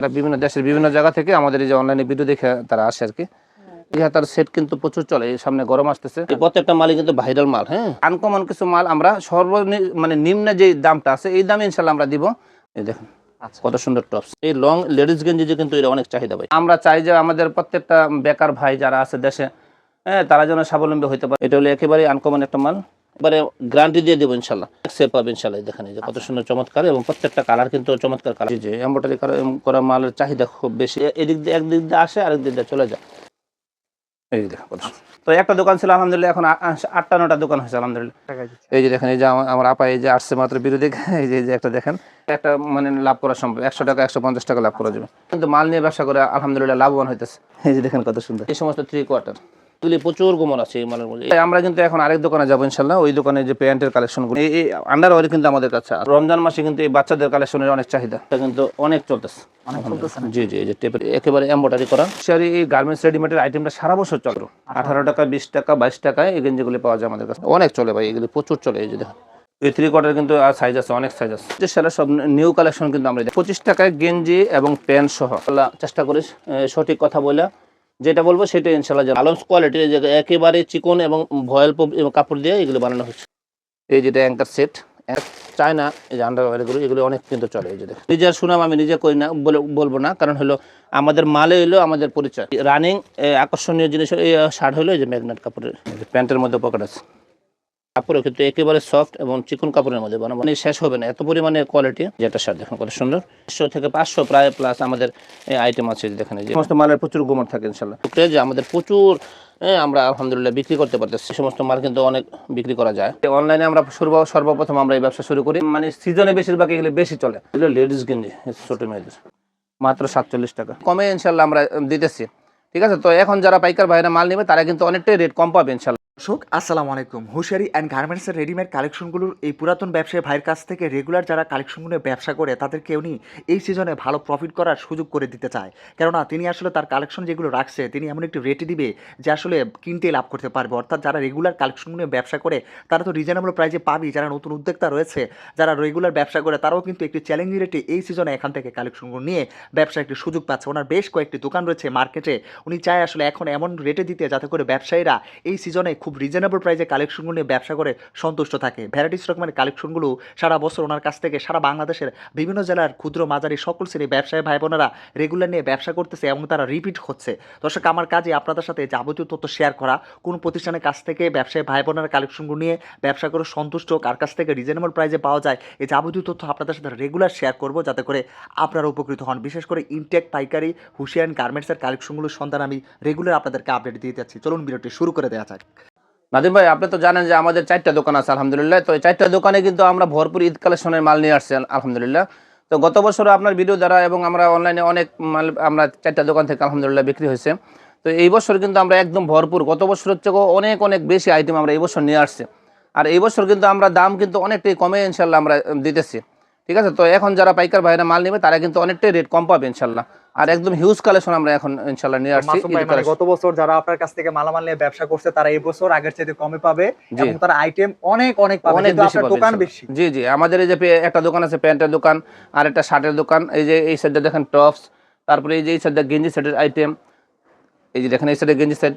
তারা বিভিন্ন দেশের বিভিন্ন জায়গা থেকে আমাদের এই যে অনলাইনে ভিডিও দেখে তারা আসে আর কি। হাতার সেট কিন্তু প্রচুর চলে সামনে গরম আসতেছে। প্রত্যেকটা মালই কিন্তু ভাইরাল মাল হ্যাঁ? আনকমন কিছু মাল আমরা সর্ব মানে নিম্ন যে দামটা আছে এই দামে ইনশাল্লাহ আমরা দিব। এই দেখুন কত সুন্দর টপস এই লং লেডিস গেঞ্জি যে কিন্তু এটা অনেক চাহিদা ভাই। আমরা চাই যে আমাদের প্রত্যেকটা বেকার ভাই যারা আছে দেশে হ্যাঁ তারা যেন স্বাবলম্বী হইতে পারে। এটা হলো একেবারে আনকমন একটা মাল। এবারে গ্যারান্টি দিয়ে দেবো ইনশাল্লাহ। সেভ পাবে ইনশাল্লাহ এই দেখেন যে কত সুন্দর চমৎকার এবং প্রত্যেকটা কালার কিন্তু চমৎকার কালার যে এম্বোটারি করা মালের চাহিদা খুব বেশি। এদিক দিয়ে একদিক দিয়ে আসে আরেক দিক দিয়ে চলে যায়। এই যে দেখো কত তো একটা দোকান ছিল আলহামদুলিল্লাহ এখন আটটা নটা দোকান হয়েছে আলহামদুলিল্লাহ। এই যে দেখেন এই যে আমার- আপা এই যে আসছে মাত্র বিরোধী এই যে এই যে একটা দেখেন একটা মানে লাভ করা সম্ভব। একশো টাকা একশো পঞ্চাশ টাকা লাভ করা যাবে। কিন্তু মাল নিয়ে ব্যবসা করে আলহামদুলিল্লাহ লাভবান হইতেছে। এই যে দেখেন কত সুন্দর। এই সমস্ত থ্রি কোয়ার্টার এগুলি প্রচুর গোমর আছে এই মালের মধ্যে। আমরা কিন্তু এখন আরেক দোকানে যাব ইনশাল্লাহ ওই দোকানে যে প্যান্টের কালেকশন এই এই আন্ডার কিন্তু আমাদের কাছে। রমজান মাসে কিন্তু এই বাচ্চাদের কালেকশনের অনেক চাহিদা। কিন্তু অনেক চলতেছে। জি জি যে টেপের একেবারে এম্বয়ডারি করা। এই গার্মেন্টস রেডিমেডের আইটেমটা সারা বছর চলে। আঠারো টাকা বিশ টাকা বাইশ টাকায় এই গেঞ্জিগুলি পাওয়া যায় আমাদের কাছে। অনেক চলে ভাই এগুলি প্রচুর চলে এই যে দেখুন। এই থ্রি কোয়ার্টার কিন্তু সাইজ আছে অনেক সাইজ আছে। সব নিউ কালেকশন কিন্তু আমরা পঁচিশ টাকায় গেঞ্জি এবং প্যান্ট সহ। চেষ্টা করিস সঠিক কথা বলে যেটা বলব সেটা ইনশাল্লাহ আলমস কোয়ালিটির যে একেবারে চিকন এবং ভয়েল কাপড় দিয়ে এগুলো বানানো হচ্ছে। এই যেটা অ্যাঙ্কার সেট চায়না, এই যে আন্ডার এগুলো অনেক কিন্তু চলে, এই যে। নিজের সুনাম আমি নিজে করি না, বলে, বলব না, কারণ হলো আমাদের মালে এলো আমাদের পরিচয়। রানিং আকর্ষণীয় জিনিস এই শার্ট হলো এই যে ম্যাগনেট কাপড়ের প্যান্টের মধ্যে পকেট আছে। কাপড়ের কিন্তু একেবারে সফট এবং চিকন কাপড়ের মধ্যে বানাবো। মানে শেষ হবে না এত পরিমাণে কোয়ালিটি যেটা শার্ট দেখুন কত সুন্দর। পাঁচশো থেকে পাঁচশো প্রায় প্লাস আমাদের এই আইটেম আছে দেখেন যে। সমস্ত মালের প্রচুর গোমর থাকে ইনশাল্লাহ যে আমাদের প্রচুর এ, আমরা আলহামদুলিল্লাহ বিক্রি করতে পারতেছি সমস্ত মাল কিন্তু অনেক বিক্রি করা যায়। অনলাইনে আমরা সর্ব- সর্বপ্রথম আমরা এই ব্যবসা শুরু করি। মানে সিজনে বেশিরভাগ এগুলো বেশি চলে। এগুলো লেডিস গেঞ্জি ছোট মেয়েদের। মাত্র সাতচল্লিশ টাকা। কমে ইনশাল্লাহ আমরা দিতেছি। ঠিক আছে তো এখন যারা পাইকার ভাইরা মাল নেবে তারা কিন্তু অনেকটাই রেট কম পাবে ইনশাল্লাহ দর্শক, আসসালামু আলাইকুম। হুশিয়ারি অ্যান্ড গার্মেন্টসের রেডিমেড কালেকশনগুলোর এই পুরাতন ব্যবসায়ী ভাইয়ের কাছ থেকে রেগুলার যারা কালেকশনগুলো ব্যবসা করে তাদেরকে উনি এই সিজনে ভালো প্রফিট করার সুযোগ করে দিতে চায়। কেননা, তিনি আসলে তার কালেকশন যেগুলো রাখছে, তিনি এমন একটি রেটে দিবে যে আসলে কিনতে লাভ করতে পারবে। অর্থাৎ যারা রেগুলার কালেকশনগুলো ব্যবসা করে, তারা তো রিজনেবল প্রাইজে পাবি যারা নতুন উদ্যোক্তা রয়েছে, যারা রেগুলার ব্যবসা করে, তারাও কিন্তু একটি চ্যালেঞ্জিং রেটে এই সিজনে এখান থেকে কালেকশনগুলো নিয়ে ব্যবসার একটি সুযোগ পাচ্ছে। ওনার বেশ কয়েকটি দোকান রয়েছে মার্কেটে উনি চায় আসলে এখন এমন রেটে দিতে যাতে করে ব্যবসায়ীরা এই সিজনে খুব রিজনেবল প্রাইজে কালেকশনগুলো নিয়ে ব্যবসা করে সন্তুষ্ট থাকে। ভ্যারাইটিস রকমের কালেকশনগুলো সারা বছর ওনার কাছ থেকে সারা বাংলাদেশের বিভিন্ন জেলার ক্ষুদ্র, মাঝারি সকল শ্রেণির ব্যবসায়ী ভাই বোনেরা রেগুলার নিয়ে ব্যবসা করতেছে এবং তারা রিপিট হচ্ছে। দর্শক, আমার কাজে আপনাদের সাথে যাবতীয় তথ্য শেয়ার করা, কোন প্রতিষ্ঠানের কাছ থেকে ব্যবসায়ী ভাই বোনেরা কালেকশনগুলো নিয়ে ব্যবসা করে সন্তুষ্ট, কার কাছ থেকে রিজনেবল প্রাইজে পাওয়া যায়, এই যাবতীয় তথ্য আপনাদের সাথে রেগুলার শেয়ার করব যাতে করে আপনারা উপকৃত হন। বিশেষ করে ইনটেক পাইকারি হুশিয়ান গার্মেন্টসের কালেকশনগুলোর সন্ধান আমি রেগুলার আপনাদেরকে আপডেট দিয়ে যাচ্ছি চলুন ভিডিওটি শুরু করে দেওয়া যাক। নাদিম ভাই, আপনি তো জানেন যে আমাদের চারটা দোকান আছে, আলহামদুলিল্লাহ। তো এই চারটা দোকানে কিন্তু আমরা ভরপুর ঈদ কালেকশনের মাল নিয়ে আসছি আলহামদুলিল্লাহ। তো গত বছর আপনার ভিডিও দ্বারা এবং আমরা অনলাইনে অনেক মাল, আমরা চারটা দোকান থেকে আলহামদুলিল্লাহ বিক্রি হয়েছে। তো এই বছর কিন্তু আমরা একদম ভরপুর, গত বছর হচ্ছে অনেক অনেক বেশি আইটেম আমরা এই বছর নিয়ে আসছি। আর এই বছর কিন্তু আমরা দাম কিন্তু অনেকটাই কমে ইনশাল্লাহ আমরা দিতেছি। ঠিক আছে? তো এখন যারা পাইকার ভাইরা মাল নেবে তারা কিন্তু অনেকটাই রেট কম পাবে ইনশাল্লাহ। আর একদম হিউজ কালেকশন আমরা এখন ইনশাল্লাহ নিয়ে আসছি মানে। গত বছর যারা আপনার কাছ থেকে মালামাল নিয়ে ব্যবসা করছে তারা এই বছর আগের চাইতে কমে পাবে এবং তার আইটেম অনেক অনেক পাবে। অনেক বেশি দোকান বেশি। জি জি। আমাদের এই যে একটা দোকান আছে প্যান্টের দোকান আর একটা শার্টের দোকান। এই যে এই সাইডে দেখেন টপস তারপরে এই যে এই সাইডে গেঞ্জি সেটের আইটেম এই যে দেখেন এই সাইডে গেঞ্জি সেট।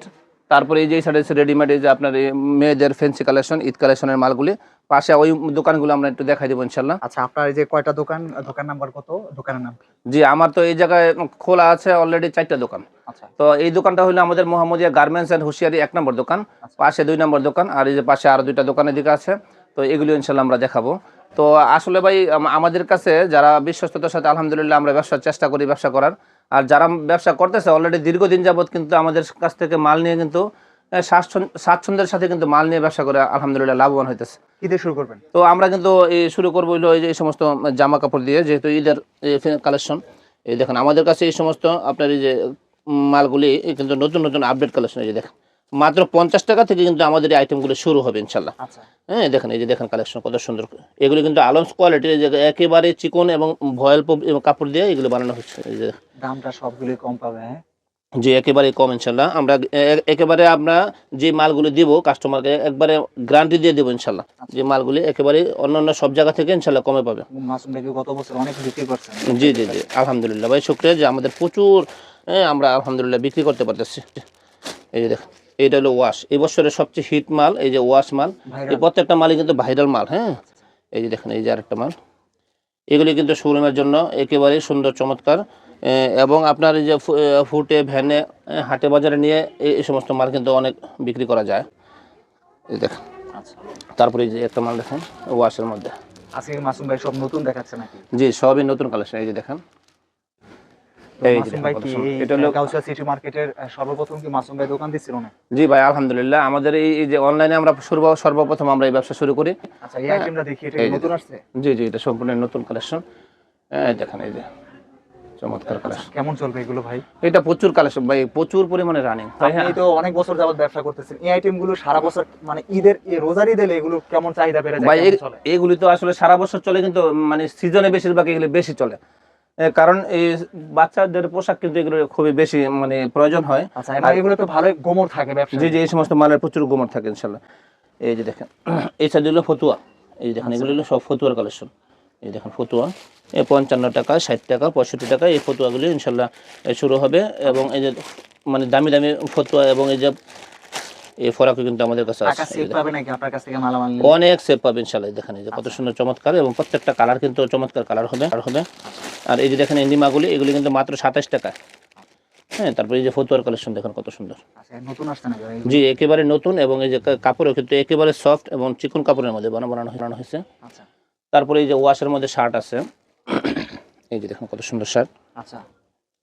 তারপরে এই যে সাইডে রেডিমেড এই যে আপনার মেয়েদের ফেন্সি কালেকশন ঈদ কালেকশনের মালগুলি। পাশে ওই দোকানগুলো আমরা একটু দেখাই দেবো ইনশাল্লাহ। আচ্ছা আপনার এই যে কয়টা দোকান দোকান নাম্বার কত? দোকানের নাম জি আমার তো এই জায়গায় খোলা আছে অলরেডি চারটা দোকান। আচ্ছা। তো এই দোকানটা হলো আমাদের মোহাম্মদিয়া গার্মেন্টস অ্যান্ড হুশিয়ারি এক নম্বর দোকান পাশে দুই নম্বর দোকান আর এই যে পাশে আরও দুইটা দোকানের দিকে আছে। তো এগুলো ইনশাল্লাহ আমরা দেখাবো। তো আসলে ভাই আমাদের কাছে যারা বিশ্বস্ততার সাথে আলহামদুলিল্লাহ আমরা ব্যবসার চেষ্টা করি ব্যবসা করার আর যারা ব্যবসা করতেছে অলরেডি দীর্ঘদিন যাবৎ কিন্তু আমাদের কাছ থেকে মাল নিয়ে কিন্তু স্বাচ্ছন্দ্যের সাথে কিন্তু মাল নিয়ে ব্যবসা করে আলহামদুলিল্লাহ লাভবান হইতেছে। দিয়ে শুরু করবেন? তো আমরা কিন্তু এই শুরু করব হলো এই যে এই সমস্ত জামা কাপড় দিয়ে যেহেতু ঈদের কালেকশন এই দেখেন আমাদের কাছে এই সমস্ত আপনার এই যে মালগুলি কিন্তু নতুন নতুন আপডেট কালেকশন এই যে দেখেন। মাত্র পঞ্চাশ টাকা থেকে কিন্তু আমাদের এই আইটেমগুলো শুরু হবে ইনশাল্লাহ আচ্ছা। হ্যাঁ দেখেন এই যে দেখেন কালেকশন কত সুন্দর। এগুলো কিন্তু আলমস কোয়ালিটির যে একেবারে চিকন এবং ভয়েল কাপড় দিয়ে এগুলো বানানো হচ্ছে। এই যে দামটা সবগুলি কম পাবে হ্যাঁ? জি একেবারে কম ইনশাল্লাহ আমরা একেবারে আমরা যে মালগুলি দিব কাস্টমারকে একবারে গ্যারান্টি দিয়ে দেবো ইনশাল্লাহ যে মালগুলি একেবারে অন্যান্য সব জায়গা থেকে ইনশাল্লাহ কমে পাবে। গত বছর অনেক বিক্রি করছেন। জি জি জি আলহামদুলিল্লাহ। ভাই শুক্রিয়া যে আমাদের প্রচুর এ, আমরা আলহামদুলিল্লাহ বিক্রি করতে পারতেছি। এই যে দেখেন। এইটা হলো ওয়াশ এই বছরের সবচেয়ে হিট মাল এই যে ওয়াশ মাল এই প্রত্যেকটা মালই কিন্তু ভাইরাল মাল হ্যাঁ? এই যে দেখেন এই যে আরেকটা মাল। এগুলি কিন্তু শোরুমের জন্য একেবারেই সুন্দর চমৎকার। এবং আপনার এই যে ফুটে ভ্যানে হাটে বাজারে নিয়ে এই- সমস্ত মাল কিন্তু অনেক বিক্রি করা যায়। এই দেখেন। আচ্ছা। তারপরে এই যে একটা মাল দেখেন ওয়াশের মধ্যে। আজকে মাসুম ভাই সব নতুন দেখাচ্ছে নাকি? জি সবই নতুন কালেকশন এই যে দেখেন। জি ভাই আলহামদুলিল্লাহ। আমাদের এই এই যে অনলাইনে আমরা সর্বপ্রথম আমরা এই ব্যবসা শুরু করি। এই আইটেমটা দেখি এটা কি এই যে নতুন আসছে? জি জি এটা সম্পূর্ণ নতুন কালেকশন দেখেন এই যে চমৎকার কালেকশন কেমন চলবে এগুলো ভাই? এটা প্রচুর কালেকশন ভাই প্রচুর পরিমাণে রানিং আপনি তো অনেক বছর যাবত ব্যবসা করতেছেন। এই আইটেমগুলো সারা বছর মানে ঈদের রোজার ঈদের এগুলো কেমন চাহিদা বেড়ে যায় ভাই এগুলি তো আসলে সারা বছর চলে কিন্তু মানে সিজনে বেশিরভাগ এগুলি বেশি চলে। কারণ এই বাচ্চাদের পোশাক কিন্তু এগুলো খুবই বেশি মানে প্রয়োজন হয়। আচ্ছা এবং এগুলো তো ভালোই গোমর থাকে জি জি এই সমস্ত মালের প্রচুর গোমর থাকে ইনশাল্লাহ। এই যে দেখেন এই সাইড হলো ফতুয়া। এই যে দেখেন এগুলো হলো সব ফতুয়ার কালেকশন এই দেখেন ফতুয়া। এই পঞ্চান্ন টাকা ষাট টাকা পঁয়ষট্টি টাকা এই ফতুয়াগুলি ইনশাল্লাহ শুরু হবে। এবং এই যে মানে দামি দামি ফতুয়া এবং এই যে এই ফরাকও কিন্তু আমাদের কাছে আছে? অনেক সেভ পাবে ইনশাল্লাহ এই দেখেন এই যে কত সুন্দর চমৎকার এবং প্রত্যেকটা কালার কিন্তু চমৎকার কালার হবে আর হবে। আর এই যে দেখেন এই নিমাগুলি এগুলি কিন্তু মাত্র সাতাশ টাকা। হ্যাঁ তারপরে এই যে ফতুয়ার কালেকশন দেখেন কত সুন্দর। আচ্ছা নতুন আসছে নাকি ভাই? জি একেবারে নতুন এবং এই যে কাপড়ও কিন্তু একেবারে সফট এবং চিকন কাপড়ের মধ্যে বানানো বানানো হয়েছে। আচ্ছা। তারপরে এই যে ওয়াশের মধ্যে শার্ট আছে। এই যে দেখুন কত সুন্দর শার্ট আচ্ছা।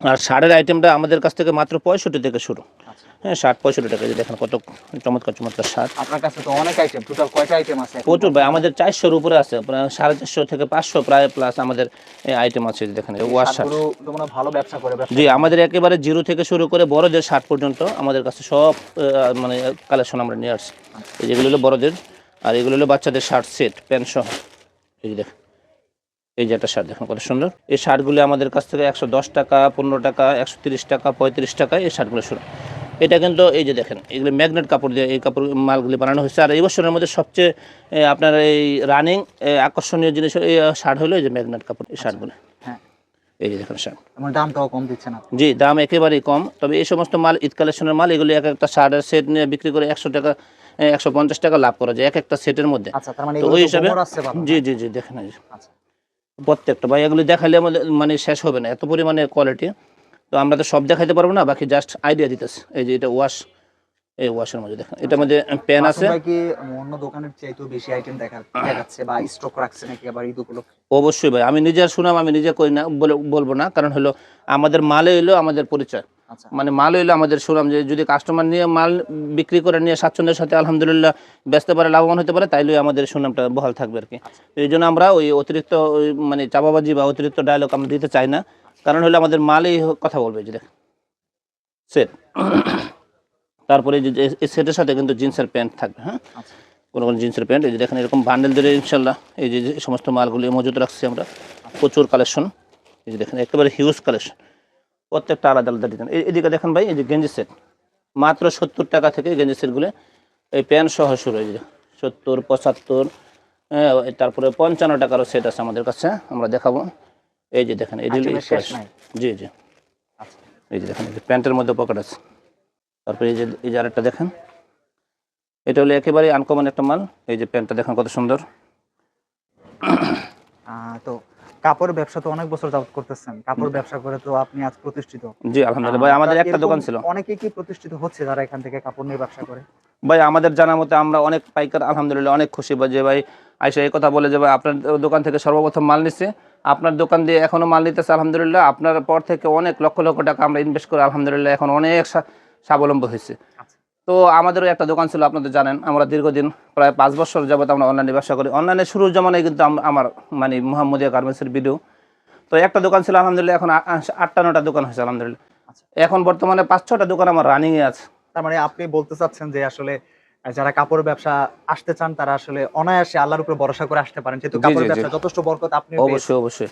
আর শার্টের আইটেমটা আমাদের কাছ থেকে মাত্র পঁয়ষট্টি থেকে শুরু। আচ্ছা। হ্যাঁ শার্ট পঁয়ষট্টি টাকা দেখেন কত চমৎকার চমৎকার শার্ট আপনার কাছে তো অনেক আইটেম টোটাল কয়টা আইটেম আছে প্রচুর ভাই আমাদের চারশোর উপরে আছে প্রায় সাড়ে চারশো থেকে পাঁচশো প্রায় প্লাস আমাদের আইটেম আছে দেখেন ওয়াশ শার্ট শার্টগুলো তো ভালো ব্যবসা করে জি আমাদের একেবারে জিরো থেকে শুরু করে বড়দের শার্ট পর্যন্ত আমাদের কাছে সব মানে কালেকশন আমরা নিয়ে আসছি। এই যেগুলো হলো বড়দের আর এগুলো হলো বাচ্চাদের শার্ট সেট প্যান্ট সহ। এই দেখেন এই যে একটা শার্ট দেখুন কত সুন্দর। এই শার্টগুলো আমাদের কাছ থেকে একশো দশ টাকা পনেরো টাকা একশো তিরিশ টাকা পঁয়ত্রিশ টাকা এই শার্টগুলো শুরু। এটা কিন্তু এই যে দেখেন এগুলো ম্যাগনেট কাপড় দিয়ে এই কাপড় মালগুলি বানানো হয়েছে। আর এই বছরের মধ্যে সবচেয়ে আপনার এই রানিং আকর্ষণীয় জিনিস এই শার্ট হলো এই যে ম্যাগনেট কাপড় এই শার্টগুলো। হ্যাঁ। এই যে দেখেন শার্ট। আমার দামটাও কম দিচ্ছেন জি দাম একেবারেই কম। তবে এই সমস্ত মাল ঈদ কালেকশনের মাল এগুলি এক একটা শার্টের সেট নিয়ে বিক্রি করে একশো টাকা একশো পঞ্চাশ টাকা লাভ করা যায় এক একটা সেটের মধ্যে। আচ্ছা মানে তো ওই হিসাবে জি জি জি দেখেন আচ্ছা। প্রত্যেকটা ভাই এগুলি দেখালে আমাদের মানে শেষ হবে না এত পরিমাণে কোয়ালিটি তো আমরা তো সব দেখাইতে পারব না বাকি জাস্ট আইডিয়া দিতেছি। এই যে এটা ওয়াশ এই ওয়াশের মধ্যে দেখেন। এটার মধ্যে পেন আছে। কি অন্য দোকানের চাইতেও বেশি আইটেম দেখা দেখাচ্ছে বা স্টক রাখছে নাকি আবার ঈদ উপলক্ষে? অবশ্যই ভাই আমি নিজের শুনাম আমি নিজে করি না বলে বলব না। কারণ হলো আমাদের মালে হলো আমাদের পরিচয়। আচ্ছা। মানে মাল হইল আমাদের সুনাম যে যদি কাস্টমার নিয়ে মাল বিক্রি করে নিয়ে স্বাচ্ছন্দ্যের সাথে আলহামদুলিল্লাহ ব্যস্ত পারে লাভবান হতে পারে তাইলে আমাদের সুনামটা বহাল থাকবে আর কি। এই জন্য আমরা ওই অতিরিক্ত ওই মানে চাপাবাজি বা অতিরিক্ত ডায়লগ আমরা দিতে চাই না। কারণ হলো আমাদের মালই কথা বলবে এই যে দেখ। সেট তারপরে এই যে সেটের সাথে কিন্তু জিন্সের প্যান্ট থাকবে হ্যাঁ? আচ্ছা। কোনো কোনো জিন্সের প্যান্ট এই যে দেখেন এরকম বান্ডেল ধরে ইনশাল্লাহ এই যে সমস্ত মালগুলি মজুত রাখছি আমরা। প্রচুর কালেকশন এই যে দেখেন একেবারে হিউজ কালেকশন প্রত্যেকটা আলাদা আলাদা ডিজাইন এদিকে দেখেন ভাই এই যে গেঞ্জি সেট মাত্র সত্তর টাকা থেকে গেঞ্জি সেটগুলো এই প্যান্ট সহ শুরু এই যে সত্তর পঁচাত্তর হ্যাঁ, তারপরে পঞ্চান্ন টাকারও সেট আছে আমাদের কাছে আমরা দেখাবো। এই যে দেখেন এই যে। জি জি। আচ্ছা। এই যে দেখেন এই প্যান্টের মধ্যে পকেট আছে। তারপরে এই যে এই যে আরেকটা দেখেন এটা হলো একেবারে আনকমন একটা মাল। এই যে প্যান্টটা দেখেন কত সুন্দর। তো কাপড় ব্যবসা তো অনেক বছর যাবত করতেছেন। কাপড় ব্যবসা করে তো আপনি আজ প্রতিষ্ঠিত। জি আলহামদুলিল্লাহ। ভাই আমাদের একটা দোকান ছিল। অনেকে কি প্রতিষ্ঠিত হচ্ছে যারা এখান থেকে কাপড় নিয়ে ব্যবসা করে? ভাই আমাদের জানা মতে আমরা অনেক পাইকার আলহামদুলিল্লাহ অনেক খুশি। বা যে ভাই আইসা এই কথা বলে যে ভাই আপনার দোকান থেকে সর্বপ্রথম মাল নিচ্ছে আপনার দোকান দিয়ে এখনও মাল নিতেছে আলহামদুলিল্লাহ। আপনার পর থেকে অনেক লক্ষ লক্ষ টাকা আমরা ইনভেস্ট করে আলহামদুলিল্লাহ এখন অনেক স্বাবলম্বী হয়েছে। আচ্ছা। তো আমাদেরও একটা দোকান ছিল আপনাদের জানেন আমরা দীর্ঘদিন প্রায় পাঁচ বছর যাবত আমরা অনলাইনে ব্যবসা করি। অনলাইনে শুরুর জমানায় কিন্তু আমার মানে মোহাম্মদিয়া গার্মেন্টসের ভিডিও তো একটা দোকান ছিল আলহামদুলিল্লাহ এখন আটটা নটা দোকান হয়েছে আলহামদুলিল্লাহ। আচ্ছা। এখন বর্তমানে পাঁচ ছটা দোকান আমার রানিংয়ে আছে। তার মানে আপনি বলতে চাচ্ছেন যে আসলে যারা কাপড় ব্যবসা আসতে চান তারা আসলে অনায়াসে আল্লাহর উপরে ভরসা করে আসতে পারেন। যেহেতু কাপড়। ব্যবসা যথেষ্ট বরকত আপনি অবশ্যই অবশ্যই।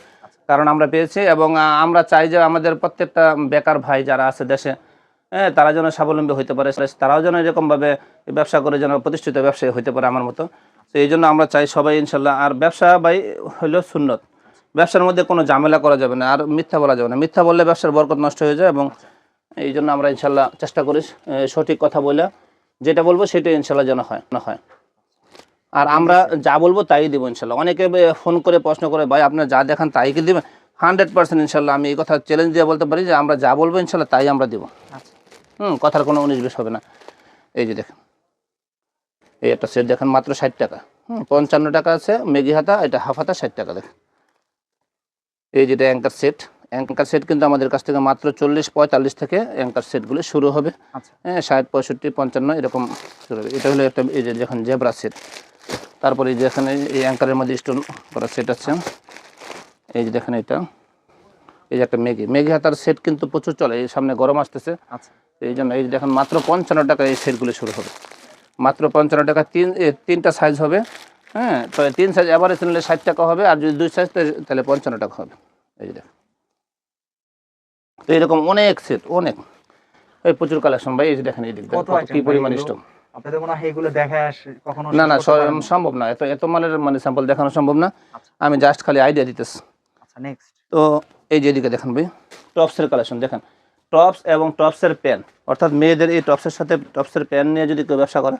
কারণ আমরা পেয়েছি এবং আমরা চাই যে আমাদের প্রত্যেকটা বেকার ভাই যারা আছে দেশে হ্যাঁ তারা যেন স্বাবলম্বী হতে পারে তারাও যেন এরকমভাবে ব্যবসা করে যেন প্রতিষ্ঠিত ব্যবসায়ী হতে পারে আমার মতো। তো এই জন্য আমরা চাই সবাই ইনশাল্লাহ আর ব্যবসা ভাই হলো সুন্নত। ব্যবসার মধ্যে কোনো ঝামেলা করা যাবে না আর মিথ্যা বলা যাবে না। মিথ্যা বললে ব্যবসার বরকত নষ্ট হয়ে যায় এবং এই জন্য আমরা ইনশাল্লাহ চেষ্টা করি সঠিক কথা বলে যেটা বলব সেটা ইনশাল্লাহ যেন হয় না হয়। আর আমরা যা বলব তাই দিব ইনশাল্লাহ। অনেকে ফোন করে প্রশ্ন করে ভাই আপনার যা দেখান তাই কি দেবেন? হান্ড্রেড পার্সেন্ট ইনশাল্লাহ আমি এই কথা চ্যালেঞ্জ দিয়ে বলতে পারি যে আমরা যা বলব ইনশাল্লাহ তাই আমরা দিব। আচ্ছা। হুম কথার কোনো উনিশ বিশ হবে না। এই যে দেখেন। এই একটা সেট দেখেন মাত্র ষাট টাকা। হুম পঞ্চান্ন টাকা আছে মেগি হাতা এটা হাফ হাতা ষাট টাকা দেখেন। এই যেটা অ্যাঙ্কার সেট অ্যাঙ্কার সেট কিন্তু আমাদের কাছ থেকে মাত্র চল্লিশ পঁয়তাল্লিশ থেকে অ্যাঙ্কার সেটগুলো শুরু হবে। আচ্ছা। হ্যাঁ ষাট পঁয়ষট্টি পঞ্চান্ন এরকম শুরু হবে। এটা হলো একটা এই যে যখন জেব্রা সেট তারপরে যেখানে এই অ্যাঙ্কারের মধ্যে স্টোন করা সেট আছে। এই যে দেখেন এটা। এই যে একটা মেঘি মেগি হাতার সেট কিন্তু প্রচুর চলে। এই সামনে গরম আসতেছে। আচ্ছা। এই জন্য এই যে দেখেন মাত্র পঞ্চান্ন টাকা এই সেটগুলো শুরু হবে। মাত্র পঞ্চান্ন টাকা তিন তিনটা সাইজ হবে। হ্যাঁ তো তিন সাইজ অ্যাভারেজ নিলে ষাট টাকা হবে। আর যদি দুই সাইজ তাহলে পঞ্চান্ন টাকা হবে। এই যে দেখেন। তো এরকম অনেক সেট অনেক। এই প্রচুর কালেকশন ভাই এই যে দেখেন এই দিক কত কি পরিমাণ স্টক আপনাদের মনে হয় এগুলো কখনো না না সম্ভব না। এত এত মালের মানে স্যাম্পল দেখানো সম্ভব না। আচ্ছা। আমি জাস্ট খালি আইডিয়া দিতেছি। আচ্ছা নেক্সট তো এই যে এদিকে দেখেন ভাই টপসের কালেকশন দেখেন। টপস এবং টপসের প্যান অর্থাৎ মেয়েদের এই টপসের সাথে টপসের প্যান নিয়ে যদি কেউ ব্যবসা করে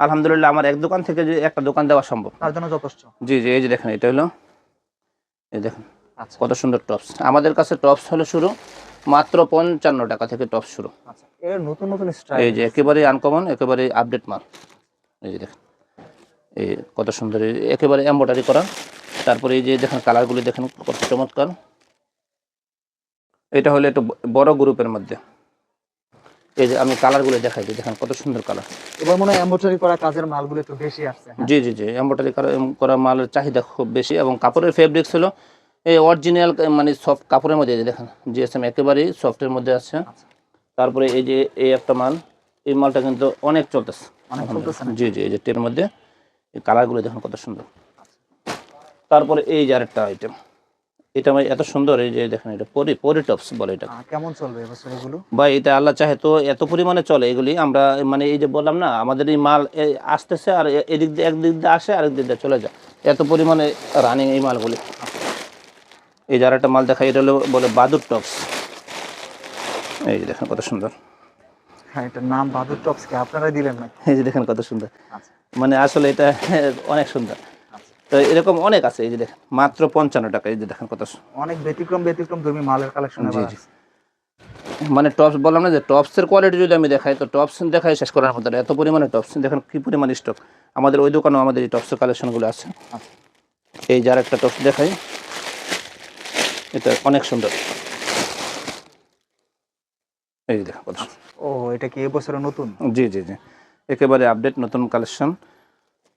আলহামদুলিল্লাহ আমার এক দোকান থেকে যদি একটা দোকান দেওয়া সম্ভব। তার জন্য যথেষ্ট। জি জি এই যে দেখেন এটা হলো এই দেখেন। কত সুন্দর টপস আমাদের কাছে টপস হলো শুরু মাত্র পঞ্চান্ন টাকা থেকে টপস শুরু। আচ্ছা এর নতুন নতুন এই যে একেবারে আনকমন একেবারে আপডেট মাল। এই যে দেখেন এই কত সুন্দর একেবারে এম্বয়ডারি করা। তারপরে এই যে দেখেন কালারগুলি দেখেন কত চমৎকার। এটা হলো একটু বড় গ্রুপের মধ্যে। এই যে আমি কালারগুলো দেখাই দিই দেখেন কত সুন্দর কালার এবার মনে হয় এমব্রয়ডারি করা কাজের মালগুলো একটু বেশি আসছে হ্যাঁ? জি জি জি এম্বয়ডারি করা মালের চাহিদা খুব বেশি এবং কাপড়ের ফেব্রিক্স হলো অরিজিনাল মানে সফট কাপড়ের মধ্যে এই দেখেন জিএসএম একেবারেই সফটের মধ্যে আছে। আচ্ছা। তারপরে এই যে এই একটা মাল এই মালটা কিন্তু অনেক চলতেছে। অনেক জি জি এই যে টের মধ্যে এই কালারগুলো দেখুন কত সুন্দর। তারপরে এই যে আরেকটা আইটেম এটা আমার এত সুন্দর এই যে দেখেন এটা পরি পরি টপস বলে এটা কেমন চলবে এবছর এগুলো? বা এটা আল্লাহ চাহে তো এত পরিমাণে চলে এগুলি আমরা মানে এই যে বললাম না আমাদের এই মাল আসতেছে আর এদিক দিয়ে একদিক দিয়ে আসে আরেক দিক দিয়ে চলে যায়। এত পরিমাণে রানিং এই মালগুলি। এই যে একটা মাল দেখা এটা হলো বলে বাদুর টপস। এই যে দেখেন কত সুন্দর। হ্যাঁ এটার নাম বাদুর টপস কে আপনারা দিলেন না এই যে দেখেন কত সুন্দর। আচ্ছা। মানে আসলে এটা অনেক সুন্দর। আচ্ছা। তো এরকম অনেক আছে এই যে দেখেন মাত্র পঞ্চান্ন টাকা এই যে দেখেন কত অনেক ব্যতিক্রম ব্যতিক্রম তুমি মালের কালেকশন জি, জি। মানে টপস বললাম না যে টপসের কোয়ালিটি যদি আমি দেখাই তো টপস দেখাই শেষ করার মতো এত পরিমাণে টপস দেখেন কি পরিমাণ স্টক আমাদের ওই দোকানেও আমাদের এই টপসের কালেকশনগুলো আছে। আচ্ছা। এই যার একটা টপস দেখাই। এটা অনেক সুন্দর। এই যে সুন্দর। ও এটা কি এবছরের নতুন? জি জি জি। একেবারে আপডেট নতুন কালেকশন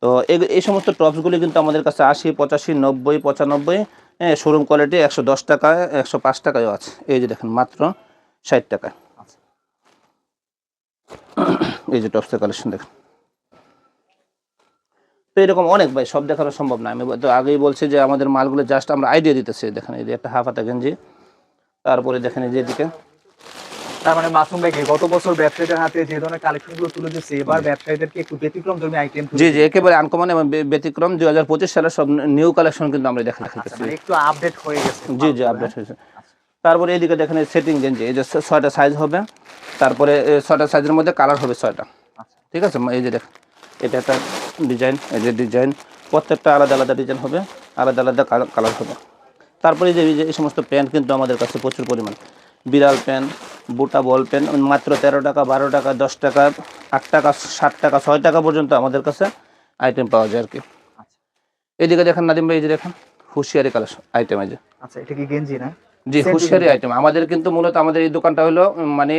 তো এই- সমস্ত টপসগুলি কিন্তু আমাদের কাছে আশি পঁচাশি নব্বই পঁচানব্বই হ্যাঁ শোরুম কোয়ালিটি একশো দশ টাকা একশো পাঁচ টাকায়ও আছে। এই যে দেখেন মাত্র ষাট টাকা আচ্ছা। এই যে টপসের কালেকশন দেখেন। তো এরকম অনেক ভাই সব দেখানো সম্ভব না। আমি তো আগেই বলছি যে আমাদের মালগুলো জাস্ট আমরা আইডিয়া দিতেছি। দেখেন এই যে একটা হাফ হাতা গেঞ্জি তারপরে দেখেন এই যে এদিকে। তার মানে মাসুম ভাই গত বছর ব্যবসায়ীদের হাতে যে ধরনের কালেকশনগুলো তুলে দিচ্ছে এবার ব্যবসায়ীদেরকে একটু ব্যতিক্রম ধর্মী আইটেম জি জি একেবারে আনকমন এবং ব্যতিক্রম। দুই হাজার পঁচিশ সালের সব নিউ কালেকশন কিন্তু আমরা দেখা দেখাচ্ছি মানে একটু আপডেট হয়ে গেছে জি জি আপডেট হয়েছে। তারপরে এইদিকে দেখেন সেটিং গেঞ্জি এই যে ছয়টা সাইজ হবে। তারপরে ছয়টা সাইজের মধ্যে কালার হবে ছয়টা। আচ্ছা। ঠিক আছে? এই যে দেখ এটা একটা ডিজাইন এই যে ডিজাইন প্রত্যেকটা আলাদা আলাদা ডিজাইন হবে আলাদা আলাদা কালার হবে। তারপরে যে এই সমস্ত প্যান্ট কিন্তু আমাদের কাছে প্রচুর পরিমাণ। বিড়াল প্যান্ট বুটা বল প্যান্ট মাত্র তেরো টাকা বারো টাকা দশ টাকা আট টাকা ষাট টাকা ছয় টাকা পর্যন্ত আমাদের কাছে আইটেম পাওয়া যায় আর কি। আচ্ছা। এইদিকে দেখেন নাদিম ভাই এই যে দেখেন হুঁশিয়ারি কালেকশন আইটেম এই যে। আচ্ছা এটা কি গেঞ্জি না? জি হুঁশিয়ারি আইটেম আমাদের কিন্তু মূলত আমাদের এই দোকানটা হলো মানে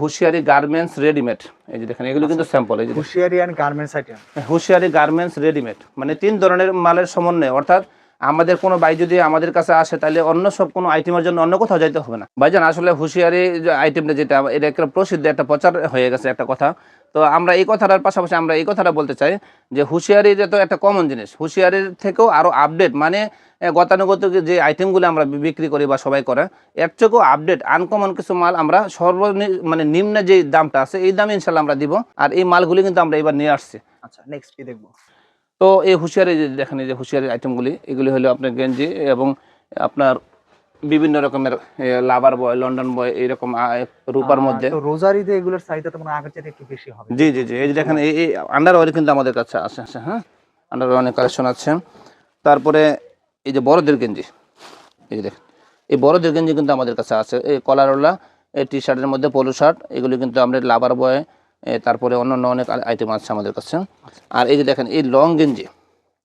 হুঁশিয়ারি গার্মেন্টস রেডিমেড এই যে দেখেন এগুলো কিন্তু স্যাম্পল এই যে। Hosiery and garments item hosiery garments readymade মানে তিন ধরনের মালের সমন্বয়। অর্থাৎ আমাদের কোনো ভাই যদি আমাদের কাছে আসে তাহলে অন্য সব কোনো আইটেমের জন্য অন্য কোথাও যাইতে হবে না। ভাইজান আসলে হুঁশিয়ারি আইটেমটা যেটা এটা একটা প্রসিদ্ধ একটা প্রচার হয়ে গেছে একটা কথা। তো আমরা এই কথাটার পাশাপাশি আমরা এই কথাটা বলতে চাই যে হুঁশিয়ারি যে তো একটা কমন জিনিস। হুঁশিয়ারির থেকেও আরও আপডেট মানে গতানুগতিক যে আইটেমগুলো আমরা বিক্রি করি বা সবাই করে এর থেকেও আপডেট আনকমন কিছু মাল আমরা সর্বনি মানে নিম্ন যে দামটা আছে এই দামে ইনশাল্লাহ আমরা দিব আর এই মালগুলি কিন্তু আমরা এবার নিয়ে আসছি। আচ্ছা নেক্সট কি দেখব? তো এই হুঁশিয়ারি যে দেখেন এই যে হুঁশিয়ারির আইটেমগুলি এগুলি হলো আপনার গেঞ্জি এবং আপনার বিভিন্ন রকমের লাভার বয় লন্ডন বয় এরকম রূপার মধ্যে। রোজারিতে এগুলোর চাহিদা তো মনে আগের একটু বেশি হবে। জি জি জি এই যে দেখেন এই আন্ডারওয়ার কিন্তু আমাদের কাছে আছে আছে হ্যাঁ? আন্ডারওয়ার অনেক কালেকশন আছে। তারপরে এই যে বড়দের গেঞ্জি এই যে দেখেন এই বড়দের গেঞ্জি কিন্তু আমাদের কাছে আছে। এই কলারওয়ালা এই টি শার্টের মধ্যে পোলো শার্ট এগুলি কিন্তু আমরা লাভার বয় তারপরে অন্যান্য অনেক আইটেম আছে আমাদের কাছে। আর এই যে দেখেন এই লং গেঞ্জি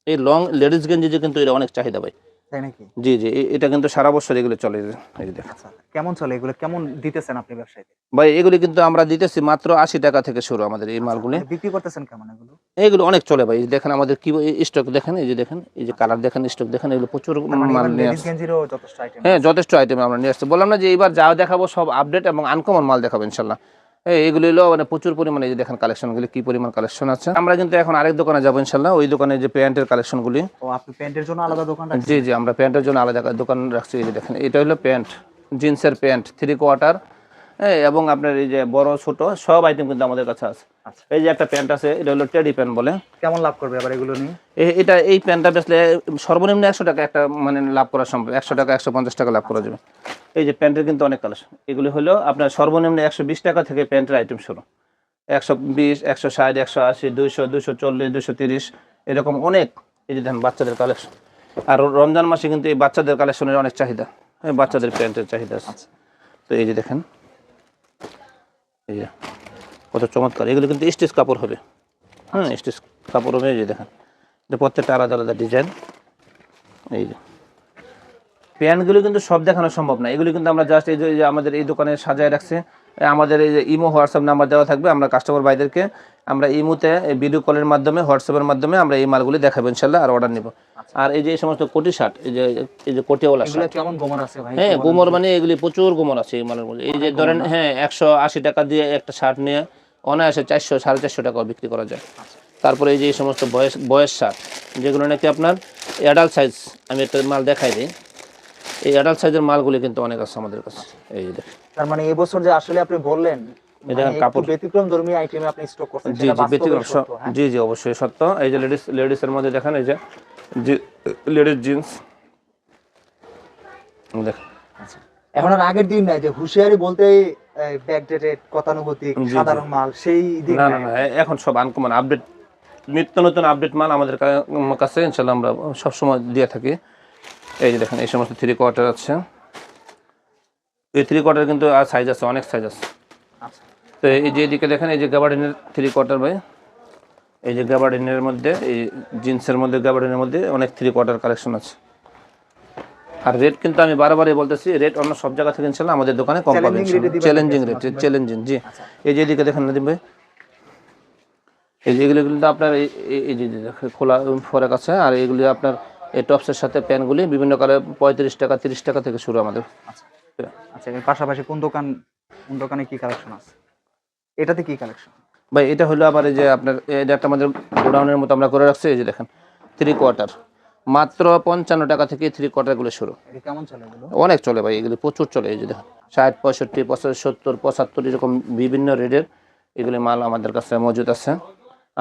এই লং লেডিস গেঞ্জি যে কিন্তু এটা অনেক চাহিদা ভাই তাই নাকি? জি জি এটা কিন্তু সারা বছর এগুলো চলে এই আচ্ছা কেমন চলে এগুলো? কেমন দিতেছেন আপনি ভাই এগুলি কিন্তু আমরা দিতেছি মাত্র আশি টাকা থেকে শুরু আমাদের এই মালগুলি। মানে বিক্রি করতেছেন কেমন এগুলো? এইগুলো অনেক চলে ভাই দেখেন আমাদের কি স্টক দেখেন এই যে দেখেন এই যে কালার দেখেন স্টক দেখেন এগুলো প্রচুর মাল নিয়ে আসছে। যথেষ্ট আইটেম হ্যাঁ যথেষ্ট আইটেম আমরা নিয়ে আসছি। বললাম না যে এবার যা দেখাবো সব আপডেট এবং আনকমন মাল দেখাবো ইনশাল্লাহ। এগুলো হলো মানে প্রচুর পরিমাণে এই যে দেখেন কালেকশনগুলি কি পরিমাণ কালেকশন আছে। আমরা কিন্তু এখন আরেক দোকানে যাব ইনশাল্লাহ ওই দোকানে যে প্যান্টের কালেকশনগুলি ও আপনি প্যান্টের জন্য আলাদা দোকান জি জি আমরা প্যান্টের জন্য আলাদা দোকান রাখছি এই যে দেখেন এটা হলো প্যান্ট জিন্সের প্যান্ট থ্রি কোয়ার্টার হ্যাঁ এবং আপনার এই যে বড় ছোট সব আইটেম কিন্তু আমাদের কাছে আছে। আচ্ছা। এই যে একটা প্যান্ট আছে এটা হলো টেডি প্যান্ট বলে। কেমন লাভ করবে আবার এগুলো নিয়ে? এটা এই প্যান্টটা বেচলে সর্বনিম্ন একশো টাকা একটা মানে লাভ করা সম্ভব। একশো টাকা একশো পঞ্চাশ টাকা লাভ করা যাবে। এই যে প্যান্টের কিন্তু অনেক কালেকশন এগুলি হলো আপনার সর্বনিম্ন একশো বিশ টাকা থেকে প্যান্টের আইটেম শুরু। একশো বিশ একশো ষাট একশো আশি দুইশো দুশো চল্লিশ দুশো তিরিশ এরকম অনেক এই যে দেখেন বাচ্চাদের কালেকশন আর রমজান মাসে কিন্তু এই বাচ্চাদের কালেকশনের অনেক চাহিদা। বাচ্চাদের প্যান্টের চাহিদা আছে। তো এই যে দেখেন। এই যে, কত চমৎকার। এগুলো কিন্তু স্টিচ কাপড় হবে। হ্যাঁ স্টিচ কাপড় হবে, এই যে দেখেন। এটা প্রত্যেকটা আলাদা আলাদা ডিজাইন। এই যে। প্যান্টগুলো কিন্তু সব দেখানো সম্ভব না। এগুলো কিন্তু আমরা জাস্ট এই যে আমাদের এই দোকানে সাজায় রাখছে। আমাদের এই যে ইমো, হোয়াটসঅ্যাপ নাম্বার দেওয়া থাকবে। আমরা কাস্টমার ভাইদেরকে আমরা ইমোতে ভিডিও কলের মাধ্যমে হোয়াটসঅ্যাপের মাধ্যমে আমরা এই মালগুলি দেখাবো ইনশাল্লাহ আর অর্ডার নিব। আর এই যে এই সমস্ত কোটি শার্ট এই যে এই যে কোটিওয়ালা শার্ট। কেমন গোমর আছে ভাই? হ্যাঁ গোমর মানে এগুলি প্রচুর গোমর আছে এই মালের মধ্যে। এই যে ধরেন হ্যাঁ একশো আশি টাকা দিয়ে একটা শার্ট নিয়ে অনায়াসে চারশো সাড়ে চারশো টাকা বিক্রি করা যায়। তারপরে এই যে এই সমস্ত বয়স বয়স শার্ট যেগুলো নাকি আপনার অ্যাডাল্ট সাইজ আমি একটা মাল দেখাই দিই। এই অ্যাডাল্ট সাইজের মালগুলি কিন্তু অনেক আছে আমাদের কাছে। এই যে তার মানে এবছর যে আসলে আপনি বললেন দেখেন কাপড়। ব্যতিক্রম ধর্মী আইটেম আপনি স্টক করছেন জি জি ব্যতিক্রম? জি জি অবশ্যই সত্য এই যে লেডিস লেডিসের মধ্যে দেখেন এই যে লেডিস জিন্স দেখেন এখন আর আগের দিন নাই যে হুঁশিয়ারি বলতে ব্যাকডেটেড গতানুগতিক জি, জি। সাধারণ মাল সেই দিন না না নাই। না এ- এখন সব আনকমন আপডেট নিত্য নতুন আপডেট মাল আমাদের কাছে ইনশাল্লাহ আমরা সবসময় দিয়ে থাকি এই যে দেখেন এই সমস্ত থ্রি কোয়ার্টার আছে এই থ্রি কোয়ার্টার কিন্তু আর সাইজ আছে অনেক সাইজ আছে তো এই যে এদিকে দেখেন এই যে গাবার্ডিনের থ্রি কোয়ার্টার ভাই এই যে গাবার্ডিনের মধ্যে এই জিন্সের মধ্যে গাবার্ডিনের মধ্যে অনেক থ্রি কোয়ার্টার কালেকশন আছে। আর রেট কিন্তু আমি বারবারই বলতেছি রেট অন্য সব জায়গা থেকে ইনশাল্লাহ আমাদের দোকানে কম পাবেন চ্যালেঞ্জিং রেট চ্যালেঞ্জিং জি। এই যে এদিকে দেখেন নদীম ভাই এই যেগুলো কিন্তু আপনার এই যে খোলা ফরাক আছে আর এগুলি আপনার এই টপসের সাথে প্যান্টগুলি বিভিন্ন কালে পঁয়ত্রিশ টাকা তিরিশ টাকা থেকে শুরু আমাদের। আচ্ছা এর পাশাপাশি কোন দোকান কোন দোকানে কি কালেকশন আছে? এটাতে কি কালেকশন ভাই এটা হলো আবার এই যে আপনার এটা একটা আমাদের গোডাউনের মতো আমরা করে রাখছি এই যে দেখেন থ্রি কোয়ার্টার মাত্র পঞ্চান্ন টাকা থেকে থ্রি কোয়ার্টারগুলো শুরু। কেমন চলে অনেক চলে ভাই এগুলি প্রচুর চলে এই যে দেখেন ষাট পঁয়ষট্টি পঁচাশি সত্তর পঁচাত্তর এরকম বিভিন্ন রেটের এগুলি মাল আমাদের কাছে মজুদ আছে।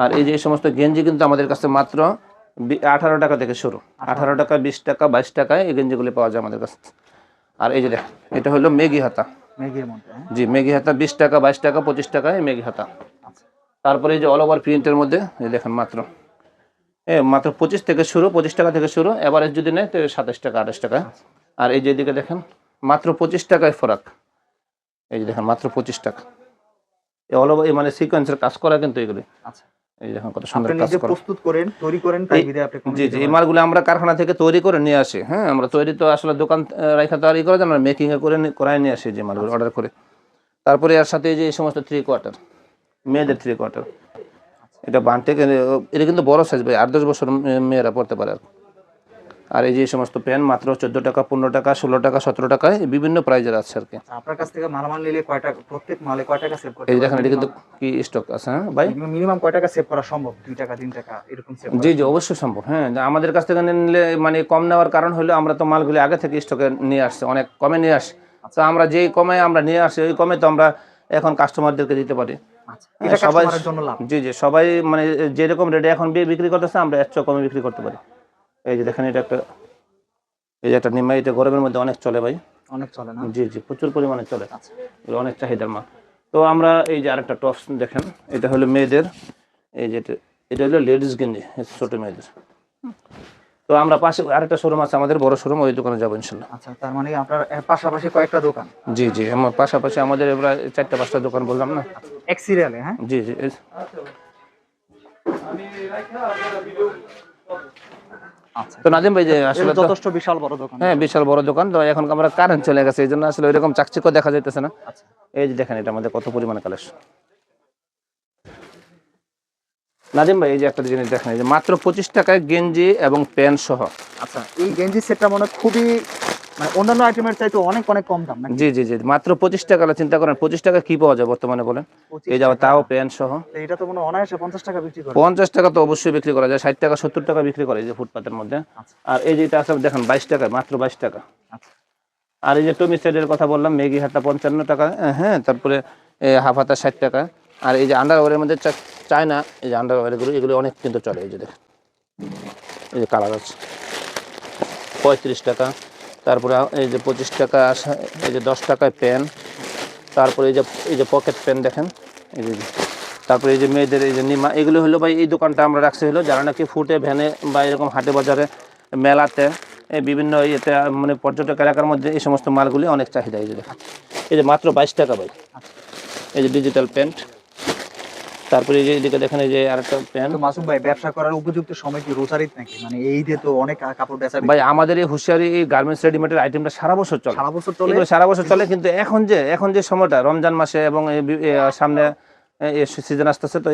আর এই যে এই সমস্ত গেঞ্জি কিন্তু আমাদের কাছে মাত্র আঠারো টাকা থেকে শুরু। আঠারো টাকা বিশ টাকা বাইশ টাকায় এই গেঞ্জিগুলি পাওয়া যায় আমাদের কাছে। আর এই যে দেখেন এটা হলো মেগি হাতা? জি মেগি হাতা বিশ টাকা বাইশ টাকা পঁচিশ টাকায় মেগি হাতা। আচ্ছা। তারপরে এই যে অল ওভার প্রিন্টের মধ্যে এই দেখেন মাত্র। এ মাত্র পঁচিশ থেকে শুরু পঁচিশ টাকা থেকে শুরু এভারেজ যদি নেয় তো সাতাশ টাকা আঠাশ টাকা। আর এই যে এদিকে দেখেন মাত্র পঁচিশ টাকায় ফরাক। এই যে দেখেন মাত্র পঁচিশ টাকা। এই অল ওভার মানে সিকোয়েন্সের কাজ করা কিন্তু এগুলি আচ্ছা। এই যে কত সুন্দর কাজ করা। প্রস্তুত করেন তৈরি করেন তাই এই- আপনি জি জি এই মালগুলো আমরা কারখানা থেকে তৈরি করে নিয়ে আসি হ্যাঁ আমরা তৈরি তো আসলে দোকান রাখা তৈরি করে আমরা মেকিং এ করে নি- করাই নিয়ে আসি যে মালগুলো অর্ডার করে। তারপরে এর সাথে এই যে এই সমস্ত থ্রি কোয়ার্টার মেয়েদের থ্রি কোয়ার্টার এটা বানটেক এটা কিন্তু বড় সাইজ ভাই আট দশ বছর মেয়েরা পড়তে পারে আর আর এই যে সমস্ত পেন মাত্র চোদ্দ টাকা পনেরো টাকা ষোলো টাকা সতেরো টাকায় বিভিন্ন প্রাইজের আছে আর কি। আচ্ছা, আপনার কাছ থেকে মালামাল নিলে কয় টাকা প্রত্যেক মালে কয় টাকা সেভ করতে এই দেখেন এটা কিন্তু কি স্টক আছে হ্যাঁ ভাই? মিনিমাম কয় টাকা সেভ করা সম্ভব? দুই টাকা তিন টাকা এরকম সেভ জি জি অবশ্যই সম্ভব হ্যাঁ। আমাদের কাছ থেকে নিলে মানে কম নেওয়ার কারণ হলো আমরা তো মালগুলি আগে থেকে স্টকে নিয়ে আসছি অনেক কমে নিয়ে আসি তো আমরা যেই কমে আমরা নিয়ে আসি ওই কমে তো আমরা এখন কাস্টমারদেরকে দিতে পারি। আচ্ছা সবাই জি জি সবাই মানে যেরকম রেটে এখন বিক্রি করতেছে আমরা এর চেয়ে কমে বিক্রি করতে পারি। এই যে দেখেন এটা একটা এই যে একটা নিমাই এটা গরমের মধ্যে অনেক চলে ভাই। অনেক চলে না? জি জি প্রচুর পরিমাণে চলে। আচ্ছা। এগুলো অনেক চাহিদার মাল। তো আমরা এই যে আরেকটা টপস দেখেন এটা হলো মেয়েদের। এই যে এটা- হলো লেডিস গেঞ্জি ছোট মেয়েদের। তো আমরা পাশে আরেকটা শোরুম আছে আমাদের বড় শোরুম ওই দোকানে যাব ইনশাল্লাহ। আচ্ছা তার মানে আপনার পাশাপাশি কয়েকটা দোকান? জি জি আমার পাশাপাশি আমাদের প্রায় চারটা পাঁচটা দোকান বললাম না? এক সিরিয়ালে হ্যাঁ? জি জি আচ্ছা তো নাজিম ভাই যে আসলে যথেষ্ট বিশাল বড় দোকান। হ্যাঁ বিশাল বড় দোকান। তো এখন আমরা কারেন্ট চলে গেছে এই জন্য আসলে ওইরকম চাকচিক্য দেখা যাইতেছে না। আচ্ছা। এই যে দেখেন এটা আমাদের কত পরিমাণ কালেকশন নাজিম ভাই এই যে একটা জিনিস দেখেন এই যে মাত্র পঁচিশ টাকায় গেঞ্জি এবং প্যান্ট সহ। আচ্ছা এই গেঞ্জি সেটটা মনে খুবই মানে অন্যান্য আইটেমের চাইতে অনেক অনেক কম দাম জি জি জি। মাত্র পঁচিশ টাকা চিন্তা করেন পঁচিশ টাকা কি পাওয়া যায় বর্তমানে বলেন? এই যাওয়া তাও প্যান্ট সহ। এটা তো মনে অনায়াসে পঞ্চাশ টাকা বিক্রি করে। পঞ্চাশ টাকা তো অবশ্যই বিক্রি করা যায় ষাট টাকা সত্তর টাকা বিক্রি করে এই যে ফুটপাতের মধ্যে। আচ্ছা। আর এই যেটা আছে দেখেন বাইশ টাকা মাত্র বাইশ টাকা। আচ্ছা। আর এই যে টমি সেটের কথা বললাম মেগি হাতা পঞ্চান্ন টাকা হ্যাঁ তারপরে হাফ হাতা ষাট টাকা। আর এই যে আন্ডারওয়ারের মধ্যে চায়না এই যে আন্ডারওয়ারগুলো এগুলো অনেক কিন্তু চলে এই যে দেখেন। এই যে কালার আছে। পঁয়ত্রিশ টাকা। তারপরে এই যে পঁচিশ টাকা এই যে দশ টাকায় পেন, তারপরে এই যে এই যে পকেট পেন দেখেন, এই যে তারপরে এই যে মেয়েদের এই যে নিমা, এগুলো হলো ভাই এই দোকানটা আমরা রাখছি হলো যারা নাকি ফুটে, ভ্যানে বা এরকম হাটে বাজারে, মেলাতে বিভিন্ন ইয়েতে মানে পর্যটক এলাকার মধ্যে এই সমস্ত মালগুলি অনেক চাহিদা এই যে দেখেন। এই যে মাত্র বাইশ টাকা ভাই। এই যে ডিজিটাল প্যান্ট তারপরে যে এদিকে দেখেন এই যে আরেকটা প্যান্ট। তো মাসুম ভাই ব্যবসা করার উপযুক্ত সময় কি রোজারিত নাকি? মানে এই দিয়ে তো অনেক কাপড় বেচা ভাই আমাদের এই হুঁশিয়ারি এই গার্মেন্টস রেডিমেডের আইটেমটা সারা বছর চলে। সারা বছর চলে? সারা বছর চলে কিন্তু এখন যে এখন যে সময়টা রমজান মাসে এবং এ, সামনে সিজন আসতেছে তো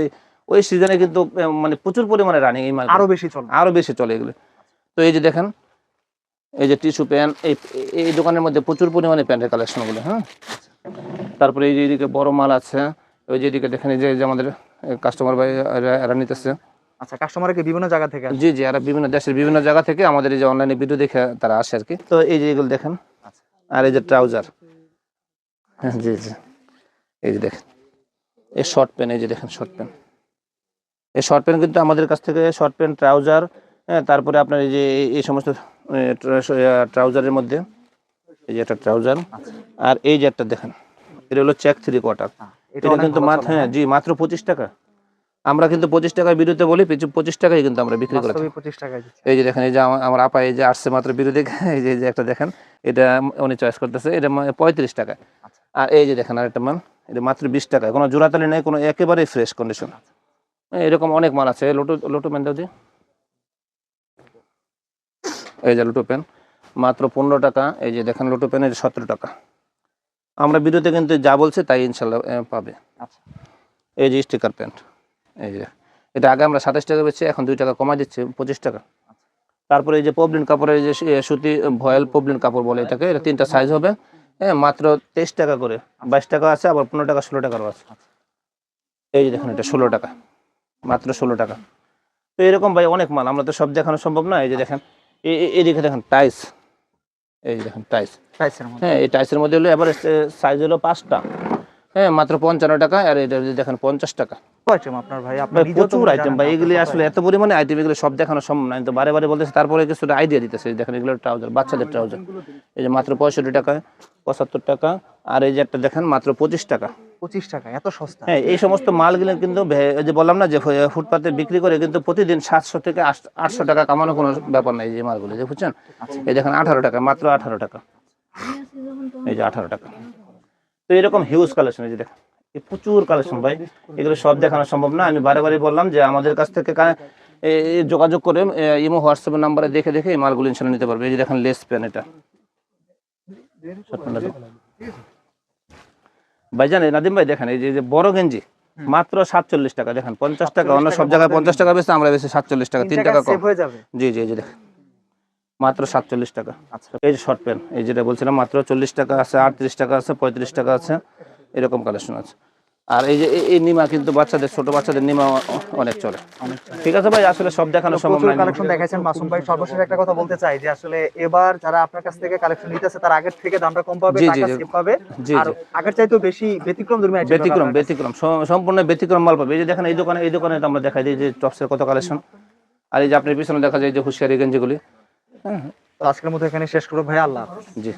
ওই সিজনে কিন্তু মানে প্রচুর পরিমাণে রানিং এই মাল আরও বেশি চলে। আরও বেশি চলে এগুলো। তো এই যে দেখেন এই যে টিস্যু প্যান্ট এই এই দোকানের মধ্যে প্রচুর পরিমাণে প্যান্টের কালেকশনগুলো হ্যাঁ? তারপরে এই যে এদিকে বড় মাল আছে ওই যে এদিকে দেখেন এই যে যে আমাদের কাস্টমার ভাই এরা- নিতেছে। আচ্ছা কাস্টমারকে বিভিন্ন জায়গা থেকে। জি জি এরা বিভিন্ন দেশের বিভিন্ন জায়গা থেকে আমাদের এই যে অনলাইনে ভিডিও দেখে তারা আসে আর কি। তো এই যে এগুলো দেখেন আচ্ছা। আর এই যে ট্রাউজার হ্যাঁ জি জি। এই যে দেখেন এই শর্ট প্যান্ট এই যে দেখেন শর্ট প্যান্ট এই শর্ট প্যান্ট কিন্তু আমাদের কাছ থেকে শর্ট প্যান্ট ট্রাউজার হ্যাঁ তারপরে আপনার এই যে এই- সমস্ত ট্রাউজারের মধ্যে এই যে একটা ট্রাউজার আর এই যে একটা দেখেন এটা হলো চেক থ্রি কোয়ার্টার এটা কিন্তু মাত্র হ্যাঁ জি মাত্র পঁচিশ টাকা। আমরা কিন্তু পঁচিশ টাকার বিরুদ্ধে বলি পঁচিশ টাকায় কিন্তু আমরা বিক্রি করে পঁচিশ টাকায় এই যে দেখেন এই যে আমার- আপা এই যে আসছে মাত্র বিরোধী এই যে একটা দেখেন এটা উনি চয়েস করতেছে এটা পঁয়ত্রিশ টাকা। আচ্ছা। আর এই যে দেখেন আরেকটা মাল এটা মাত্র বিশ টাকা। কোনো জোড়াতালি নেই কোনো একেবারে ফ্রেশ কন্ডিশন এরকম অনেক মাল আছে। লোটো লোটো প্যান দাও এই যে লোটো প্যান মাত্র পনেরো টাকা। এই যে দেখেন লোটো প্যান সতেরো টাকা। আমরা ভিডিওতে কিন্তু যা বলছে তাই ইনশাল্লাহ পাবে। আচ্ছা। এই যে স্টিকার প্যান্ট এই যে। এটা আগে আমরা সাতাশ টাকা বেচছি এখন দুই টাকা কমা দিচ্ছি পঁচিশ টাকা। তারপরে এই যে পবলিন কাপড়ের যে সুতি ভয়েল পবলিন কাপড় বলে এটাকে এটা তিনটা সাইজ হবে। হ্যাঁ মাত্র তেইশ টাকা করে। বাইশ টাকা আছে আবার পনেরো টাকা ষোলো টাকারও আছে। এই যে দেখুন এটা ষোলো টাকা। মাত্র ষোলো টাকা। তো এরকম ভাই অনেক মাল আমরা তো সব দেখানো সম্ভব না এই যে দেখেন। এইদিকে দেখেন টাইস এই দেখেন টাইস হ্যাঁ এই টাইসের মধ্যে হলো এবার সাইজ হলো পাঁচটা। হ্যাঁ মাত্র পঞ্চান্ন টাকা আর এটা যদি দেখেন পঞ্চাশ টাকা। আপনার ভাই আপনি ভাই নিজেও তো প্রচুর আইটেম ভাই এগুলি আসলে এত পরিমাণে আইটেম এগুলো সব দেখানো সম্ভব না তো বারে বারে বলতেছে তারপরে কিছু আইডিয়া দিতেছে দেখেন এগুলো ট্রাউজার বাচ্চাদের ট্রাউজার এই যে মাত্র পঁয়ষট্টি টাকা পঁচাত্তর টাকা আর এই যে একটা দেখেন মাত্র পঁচিশ টাকা। পঁচিশ টাকা এত সস্তা। হ্যাঁ এই সমস্ত মালগুলো কিন্তু যে বললাম না যে ফুটপাতে বিক্রি করে কিন্তু প্রতিদিন সাতশো থেকে আট- আটশো টাকা কামানো কোনো ব্যাপার নাই এই যে মালগুলো যে বুঝছেন? এই দেখেন আঠারো টাকা মাত্র আঠারো টাকা। এই যে আঠারো টাকা। তো এরকম হিউজ কালেকশন এই যে দেখেন প্রচুর কালেকশন ভাই। এগুলো সব দেখানো সম্ভব না। আমি বারে বারে বললাম যে আমাদের কাছ থেকে যোগাযোগ করে ইমো হোয়াটসঅ্যাপের নাম্বারে দেখে দেখে এই মালগুলো ইনশাল্লাহ নিতে পারবে। এই যে দেখেন লেস পেন এটা। ভাইজান নাদিম ভাই দেখেন এই যে বড় গেঞ্জি মাত্র সাতচল্লিশ টাকা দেখেন পঞ্চাশ টাকা অন্য সব জায়গায় পঞ্চাশ টাকা বেশি আমরা বেশি সাতচল্লিশ টাকা তিন টাকা কম। জি জি জি দেখেন মাত্র সাতচল্লিশ টাকা। আচ্ছা। এই যে শর্ট প্যান্ট এই যেটা বলছিলাম মাত্র চল্লিশ টাকা আছে আটত্রিশ টাকা আছে পঁয়ত্রিশ টাকা আছে এরকম কালেকশন আছে। আর এই যে এই- নিমা কিন্তু বাচ্চাদের ছোট বাচ্চাদের নিমা অনেক চলে। ঠিক আছে ভাই আসলে সব দেখানো সম্ভব নয়। কালেকশন দেখাইছেন মাসুম ভাই। সর্বশেষ একটা কথা বলতে চাই যে আসলে এবার যারা আপনার কাছ থেকে কালেকশন নিতেছে তার আগের থেকে দামটা কম পাবে টাকা। সেভ পাবে। আর আগের চাইতেও বেশি ব্যতিক্রম ধর্মী item ব্যতিক্রম। ব্যতিক্রম। সম্পূর্ণ ব্যতিক্রম মাল পাবে। এই যে দেখেন এই দোকানে এই দোকানে আমরা দেখাই দিই যে টপসের কত কালেকশন আর এই যে আপনার পিছনে দেখা যায় যে হুঁশিয়ারি গেঞ্জিগুলি। তো আজকের মতো এখানে শেষ করব। ভাই আল্লাহ। জি।